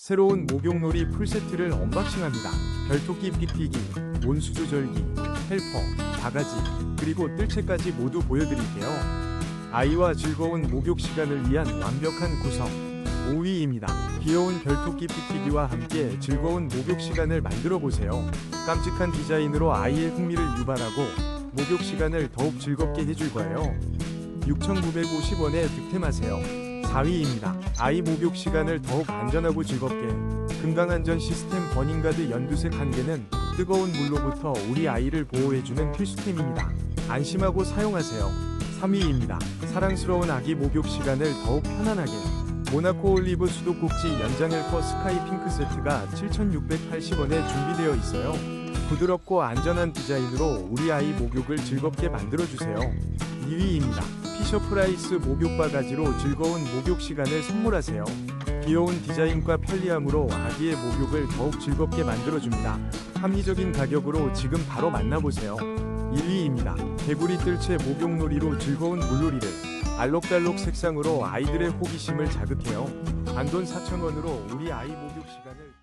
새로운 목욕놀이 풀세트를 언박싱합니다. 별토끼 삑삑이, 온수 조절기, 헬퍼, 바가지, 그리고 뜰채까지 모두 보여드릴게요. 아이와 즐거운 목욕 시간을 위한 완벽한 구성. 5위입니다. 귀여운 별토끼 삑삑이와 함께 즐거운 목욕 시간을 만들어 보세요. 깜찍한 디자인으로 아이의 흥미를 유발하고 목욕 시간을 더욱 즐겁게 해줄 거예요. 6,950원에 득템하세요. 4위입니다. 아이 목욕 시간을 더욱 안전하고 즐겁게 금강안전 시스템 버닝가드 연두색 한 개는 뜨거운 물로부터 우리 아이를 보호해주는 필수템입니다. 안심하고 사용하세요. 3위입니다. 사랑스러운 아기 목욕 시간을 더욱 편안하게 모나코 올리브 수도꼭지 연장 헬퍼 스카이 핑크 세트가 7,680원에 준비되어 있어요. 부드럽고 안전한 디자인으로 우리 아이 목욕을 즐겁게 만들어주세요. 2위입니다. 피셔프라이스 목욕 바가지로 즐거운 목욕 시간을 선물하세요. 귀여운 디자인과 편리함으로 아기의 목욕을 더욱 즐겁게 만들어줍니다. 합리적인 가격으로 지금 바로 만나보세요. 1위입니다. 개구리 뜰채 목욕놀이로 즐거운 물놀이를 알록달록 색상으로 아이들의 호기심을 자극해요. 단돈 4,000원으로 우리 아이 목욕 시간을